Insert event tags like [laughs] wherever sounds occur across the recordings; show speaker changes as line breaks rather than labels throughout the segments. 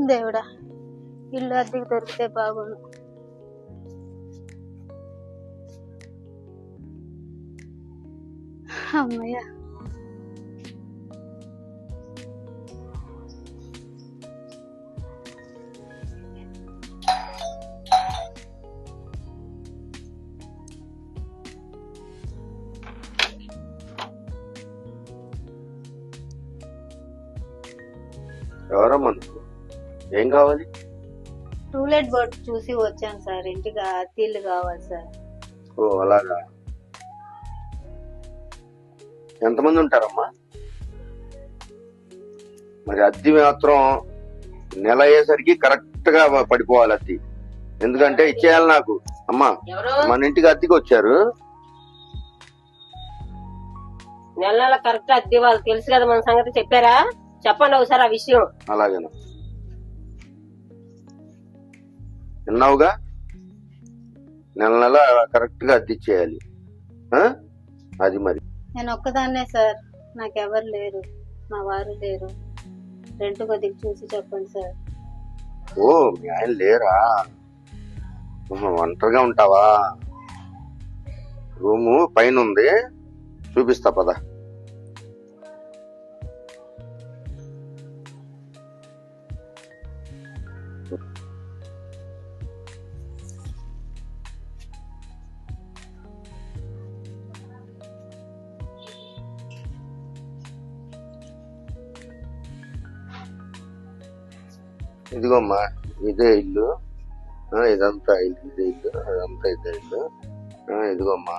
దేవుడా ఇల్లు అద్దెకి దొరికితే బాగుండు. అమ్మయ్యా.
ఏం కావాలి?
టూలెట్ బోర్డ్ చూసి వచ్చాను సార్. ఇంటికి అద్దెలు కావాలి సార్.
ఓ అలాగా. ఎంతమంది ఉంటారమ్మా? మరి అద్దె మాత్రం నెల అయ్యేసరికి కరెక్ట్గా పడిపోవాలి అద్దె ఎందుకంటే ఇచ్చేయాలి నాకు. అమ్మా
ఎవరు?
మన ఇంటికి అద్దెకి వచ్చారు.
నెల నెల కరెక్ట్ అద్దె వాళ్ళు తెలుసు కదా మన సంగతి చెప్పారా? చెప్పండి ఒకసారి ఆ విషయం.
అలాగేనా? విన్నావుగా? నెల నెల కరెక్ట్గా అద్దె ఇచ్చేయాలి ఆ? అది మరి.
నేను ఒక్కదాన్నే సార్. నాకెవరు లేరు. మా వారు లేరు. రెంట్ కొద్దిగా చూసి చెప్పండి సార్.
ఓ మీ ఆయన లేరా? ఒంటరిగా ఉంటావా? రూము పైన ఉంది చూపిస్తా పద. ఇదిగోమ్మా ఇదే ఇల్లు. ఇదంతా ఇల్లు ఇదే ఇల్లు అదంతా ఇదే ఇల్లు. ఇదిగోమ్మా.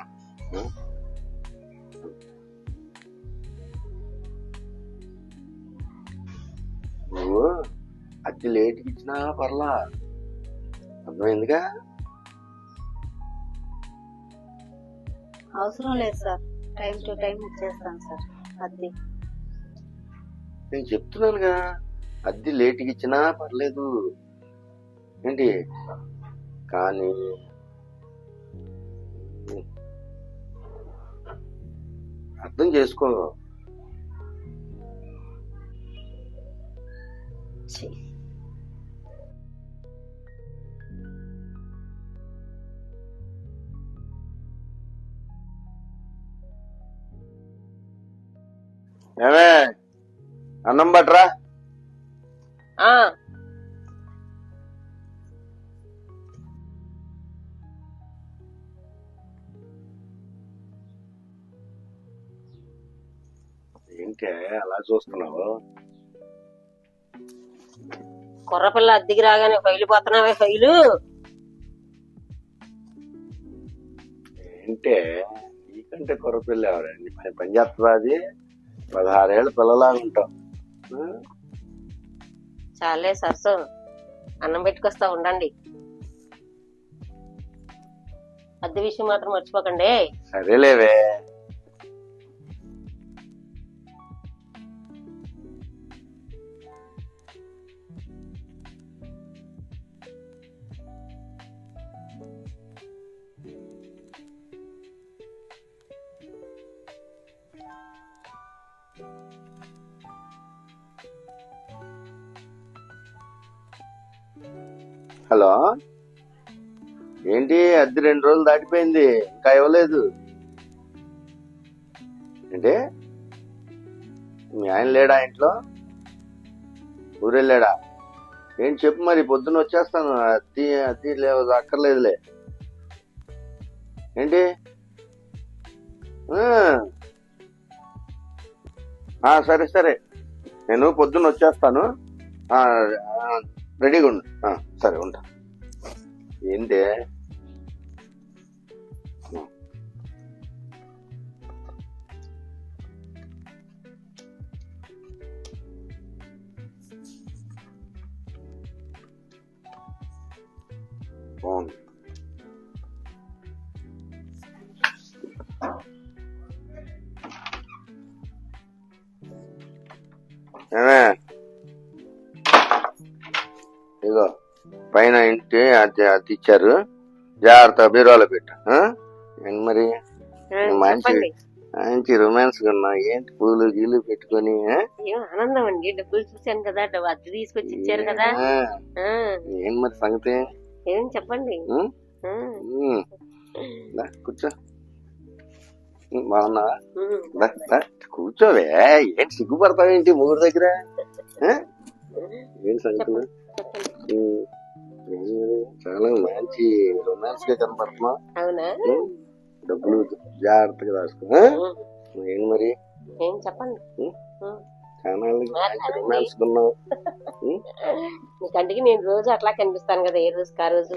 నువ్వు అద్దె లేట్కి ఇచ్చినా పర్లా. అర్థమైందిగా?
అవసరం లేదు సార్. టైం టు టైం ఇచ్చేస్తాను సార్. అద్దె.
నేను చెప్తున్నానుగా. అద్దె లేట్కి ఇచ్చినా పర్లేదు. ఏంటి? కానీ అర్థం చేసుకో. ఏమే? అన్నం బట్రా
ఆ.
ఏంటే అలా చూస్తున్నావు?
కుర్రపిల్ల అద్దెకి రాగానే ఫైలు పోతున్నావే ఫైలు.
ఏంటే? నీకంటే కొరపిల్ల ఎవరండి? పని పని చేస్తుందా అది? పదహారేళ్ళ పిల్లలాగా ఉంటాం ఆ?
చాలే సరసు అన్నం పెట్టుకొస్తా ఉండండి. అద్దె విషయం మాత్రం మర్చిపోకండి.
సరేలేవే. హలో? ఏంటి అద్దె రెండు రోజులు దాటిపోయింది ఇంకా ఇవ్వలేదు. ఏంటి? మీ ఆయన లేడా ఇంట్లో? ఊరెళ్ళాడా? ఏంటి చెప్పు మరి పొద్దున్న వచ్చేస్తాను అత్తి అత్తి లేవు అక్కర్లేదులే. ఏంటి? సరే సరే. నేను పొద్దున్న వచ్చేస్తాను. రెడీగా ఉండు. సరే ఉంటా. ఏంటే బాగుంది. ఇచ్చారు జాగ్రత్త బీరువాలో పెట్టు? ఏంటి మరి? మంచి మంచి రొమాన్స్ ఉన్నా ఏంటి పూలు గీలు పెట్టుకొని
ఆనందం అండి. డబ్బులు చూశాను కదా అద్దె తీసుకొచ్చి ఇచ్చారు కదా.
ఏం మరి సంగతి?
ఏం చెప్పండి.
కూర్చో. దా, కూర్చోవే ఏంటి సిగ్గుపడతావేంటి మూడు దగ్గర? ఆ? ఏం లేదు, చాలా మంచి రొమాన్స్గా
అవునా
ఉం? డబ్బులు జాగ్రత్తగా?
ఉం.
ఏం మరి
ఏం చెప్పండి [laughs] కంటికి నేను రోజు అట్లా కనిపిస్తాను కదా ఏ రోజు ఆ రోజు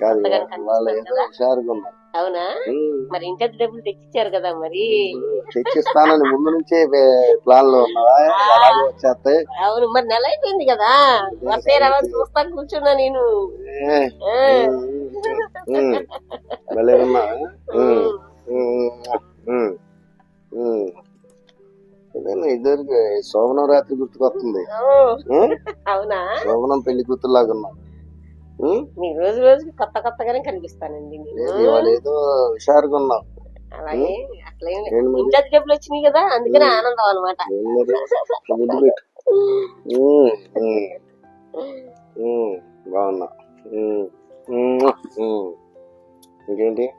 అవునా. మరి ఇంటి డబ్బులు తెచ్చిచ్చారు కదా మరి.
తెచ్చిస్తానని ముందు నుంచే ప్లాన్లో
అవును మరి నెల అయిపోయింది కదా. వస్తే రవ్వ చూస్తా కూర్చున్నా నేను.
భలే ఉన్నా ఇద్దరికి శోభనం రాత్రి గుర్తుకొస్తుంది?
అవునా?
శోభనం పెళ్ళి కూతురులాగా ఉన్నావు ఉం?
మీ రోజు రోజుకి కొత్త కొత్తగానే కనిపిస్తానండి
ఏదో హుషారుగా
అలాగే అట్లే? ఇంటి డబ్బులు వచ్చినాయి కదా అందుకనే ఆనందం అనమాట [laughs]
బాగున్నా. ఇంకేంటి?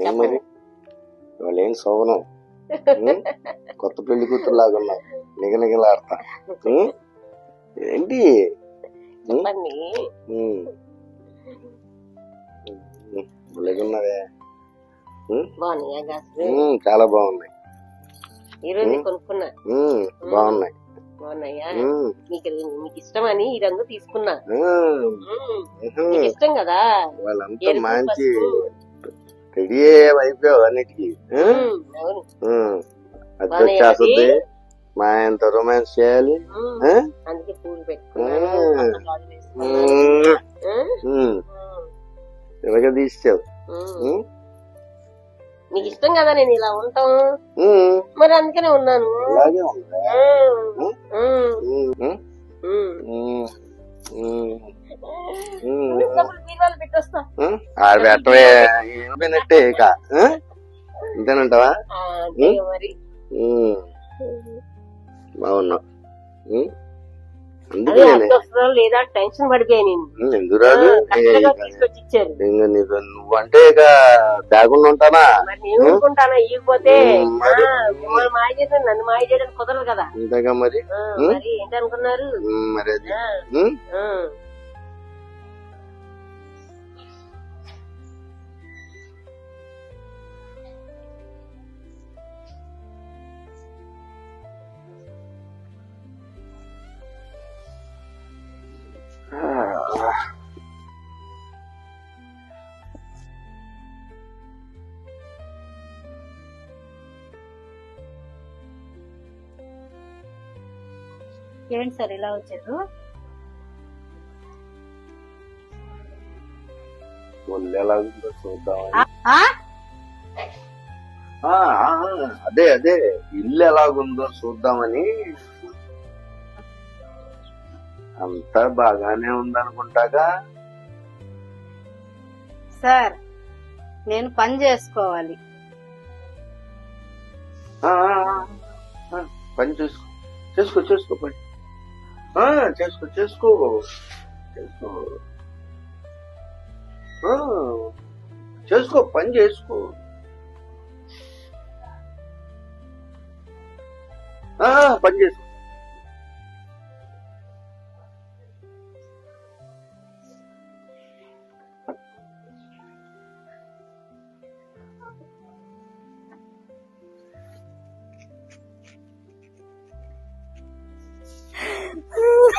ఏం మరి? వాళ్ళు ఏం శోభనం? కొత్త పెళ్ళి కూతురు లాగా ఉన్నావు నిగనిగలాడతా? ఏంటి? ఉం, చాలా బాగున్నాయి.
ఈ రోజు కొనుక్కున్నా.
బాగున్నాయి.
మీకు మీకు ఇష్టం అని ఈ రంగు తీసుకున్నా. ఇష్టం కదా?
వాళ్ళంతా మంచి. రెడీ అయిపోయావు అన్నిటికీ. అది వచ్చేస్తుంది మా ఎంత రొమాన్స్ చేయాలి ఇలాగ తీసావు.
నీకు ఇష్టం కదా నేను ఇలా ఉంటాం మరి అందుకనే ఉన్నాను
అలాగే ఆడ పెట్టవే. ఏమైనట్టే ఇక ఉం? ఇంతేనంటావా?
ఆ, అంతే మరి.
ఉం. బాగున్నావు?
అదే టెన్షన్
ఎందుకు రాదు? నీకు నువ్వంటే ఇక తేకుండా ఉంటానా?
మరి నేను ఊరుకుంటానా? ఇవ్వకపోతే ఏంటి
సార్ వచ్చారు?
ఎలా
ఆ,
అదే అదే. ఇల్లు ఎలాగుందో చూద్దామని. అంతా బాగానే ఉందనుకుంటాగా?
సార్ నేను పని చేసుకోవాలి.
పని చేసుకో. చేసుకో చేసుకో పని. చేసుకో చేసుకో. చేసుకో. ఆ, చేసుకో పని చేసుకో. ఆ, పని చేసుకో.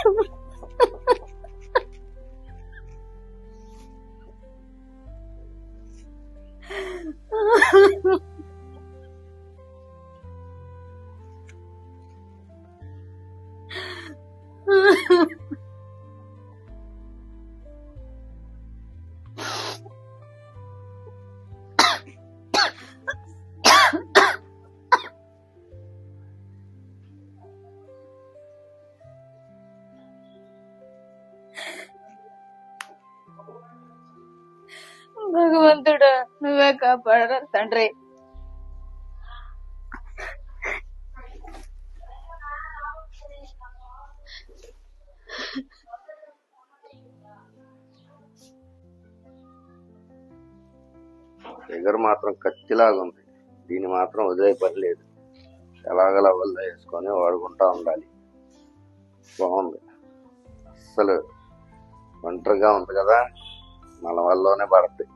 Tchau. [laughs] కాపాడ తండ్రి.
దగ్గర మాత్రం కత్తిలాగా ఉంది. దీని మాత్రం వదిలేపడలేదు పని ఎలాగలా వల్ల వేసుకొని వాడుకుంటా ఉండాలి. బాగుంది. అసలు ఒంటరిగా ఉంది కదా. మన వల్లనే పడుతుంది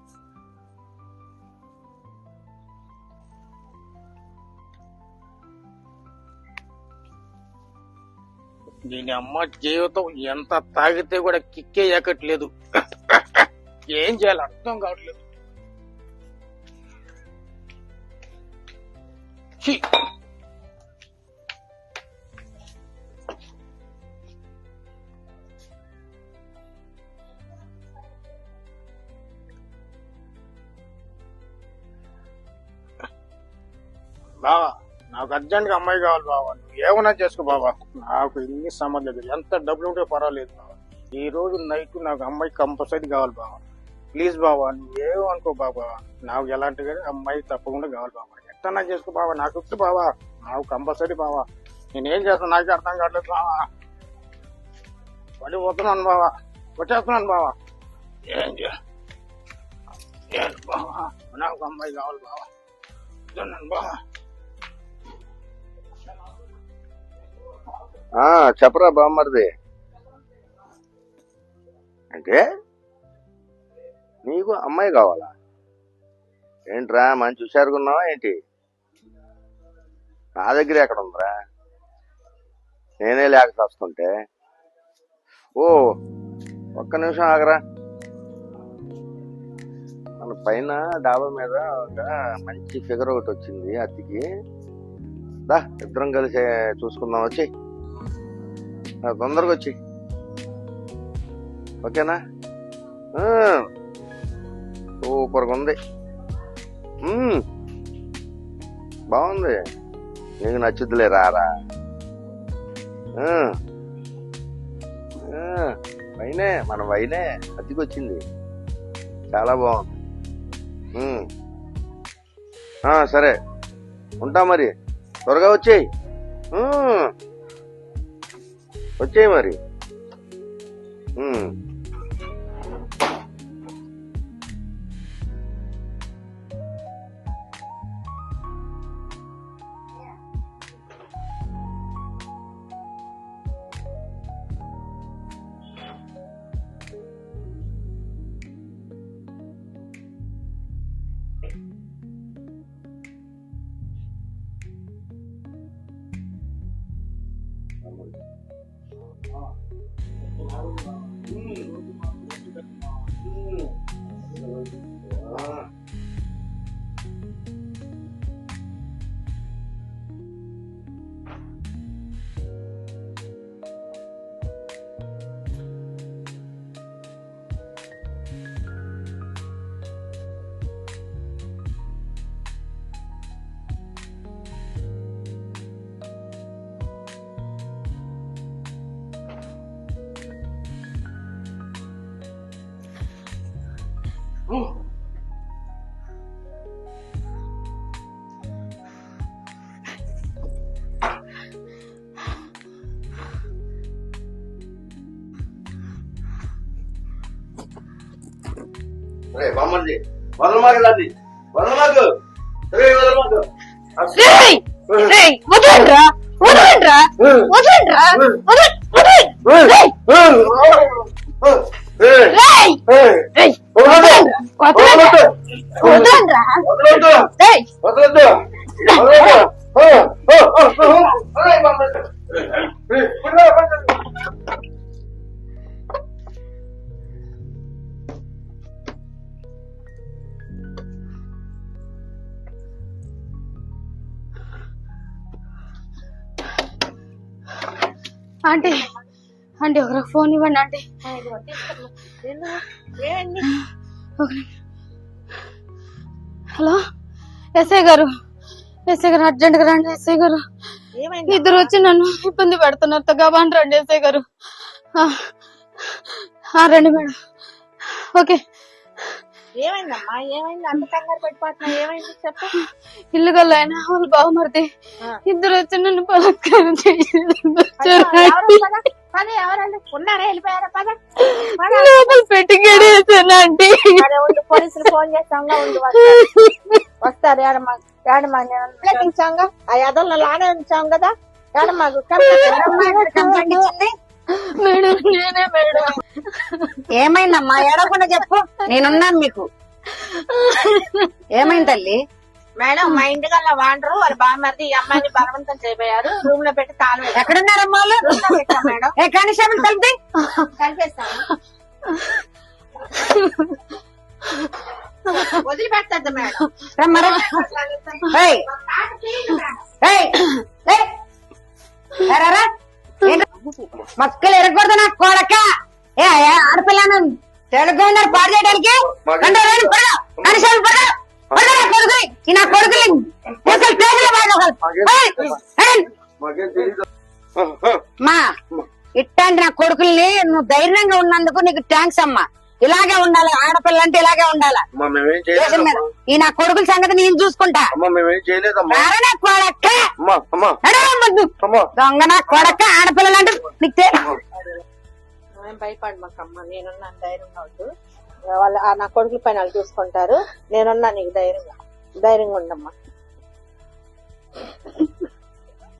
దీని అమ్మ జీవితం ఎంత తాగితే కూడా కిక్కే ఎక్కట్లేదు ఏం చేయాలి అర్థం కావట్లేదు. నాకు అర్జెంట్గా అమ్మాయి కావాలి బావా. నువ్వు ఏమన్నా చేసుకో బావా. నాకు ఇన్ని సంబంధం లేదు ఎంత డబ్బులు ఉంటే పర్వాలేదు బావా. ఈ రోజు నైట్ నాకు అమ్మాయి కంపల్సరీ కావాలి బావా. ప్లీజ్ బావా నువ్వు ఏమనుకో బాబా నాకు ఎలాంటి కానీ అమ్మాయి తప్పకుండా కావాలి బాబా ఎట్టన్నా చేసుకో బావా. నాకు ఇచ్చు బావా. నాకు కంపల్సరీ బావా. నేనేం చేస్తాను నాకే అర్థం కావట్లేదు బావా. పడిపోతున్నాను బావా. వచ్చేస్తున్నాను బావా. ఏం చే బావా. నాకు అమ్మాయి కావాలి బావా. బావా.
చెప్పరా బామ్మరిది. అంటే నీకు అమ్మాయి కావాలా? ఏంట్రా మంచి హుషారుగున్నావా ఏంటి? నా దగ్గర ఎక్కడ ఉందిరా? నేనే లేక వస్తుంటే ఓ ఒక్క నిమిషం ఆగరా. మన పైన డాబా మీద ఒక మంచి ఫిగర్ ఒకటి వచ్చింది అతికి. దా ఇద్దరం కలిసి చూసుకుందాం వచ్చి తొందరగా వచ్చి ఓకేనా? సూపర్గా ఉంది. బాగుంది. నీకు నచ్చుద్దిలే రారా. వైనే మన వైనే అతికొచ్చింది. చాలా బాగుంది. సరే. ఉంటా మరి. త్వరగా వచ్చేయి. వచ్చేయి మరి. రే బామ్మర్ది. వదలమాకు వదలమాకు.
వదలండ్రా. వదలండ్రా. వదలండ్రా. వదల్ వదల్ రేయ్! రేయ్! రేయ్! వదలండ్రా వదలండ్రా వదలండ్రా
వదలొద్దు
రేయ్!
వదలొద్దు వదలొద్దు ఓ, ఓ, ఓ, ఓ, ఓ. రే బామ్మర్ది. రే, పుల్ల, పుల్ల.
ఆంటీ ఆంటీ ఒక ఫోన్ ఇవ్వండి ఆంటీ ఒక నిమిషం. హలో? ఎస్ఐ గారు. ఎస్ఐ గారు అర్జెంట్గా రండి ఎస్ఐ గారు. ఇద్దరు వచ్చి నన్ను ఇబ్బంది పెడుతున్నారు. తగ్గబాన్ రండి ఎస్ఐ గారు. రండి మేడం. ఓకే.
ఏమైందమ్మా ఏమైంది అంత కంగారు పడిపోతున్నా ఏమైంది చెప్పు
ఇల్లు గల్లైన వాళ్ళు బావమరిది
ఆ.
ఇద్దరు వచ్చి నన్ను
ఎవరు పద ఎవరండి ఉన్నారా వెళ్ళిపోయారా
లోపల
పోలీసులు ఫోన్ చేస్తాంగా ఉండు వస్తారు. ఏడమ్మా ఏడమ్మా నేను ఉంచాంగా ఆ ఎదల్లో లానే ఉంచాం కదా ఏడమ్మా కంప్లైంట్ ఇచ్చింది
మేడం నేనే మేడం.
ఏమైందమ్మా? ఏడవకుండా చెప్పు. నేనున్నాను మీకు. ఏమైంది తల్లి?
మేడం మా ఇంటి గల్ల వాండరు వాళ్ళ బామ్మర్ది ఈ అమ్మాయిని బలవంతం చేయబోయారు. రూమ్లో పెట్టి తాళం వేశారు.
ఎక్కడున్నారమ్మా వాళ్ళు?
రూమ్లో పెట్టాం మేడం.
ఏ కానిస్టేబుల్ తలుపుతీ.
కలిపేస్తాను. వదిలిపెట్టద్దు మేడం.
రమ్మరా ఏయ్, ఏయ్, ఏయ్. ఎరారా? మక్కలు ఎరగకూడదు నాకు కొడక ఏ ఆడపిల్లను తెలుగు ఉన్నారు పాడు చేయడానికి? రండి, నా కొడుకుని. ఈ నా.
మాకేం తెలీదు.
మా ఇట్లాంటి నా కొడుకుల్ని నువ్వు ధైర్యంగా ఉన్నందుకు నీకు థ్యాంక్స్ అమ్మా. ఇలాగే ఉండాలి ఆడపిల్ల అంటే ఇలాగే ఉండాలి. ఈ నా కొడుకుల సంగతి నేను చూసుకుంటా.
కొడక్క
దొంగ నా కొడక్క ఆడపిల్లలు అంటే నీకు
భయపడు మాకమ్మ నేనున్నా ధైర్యంగా ఉండు. వాళ్ళు నా కొడుకుల పైన వాళ్ళు చూసుకుంటారు. నేనున్నా నీకు ధైర్యంగా. ధైర్యంగా ఉండమ్మా.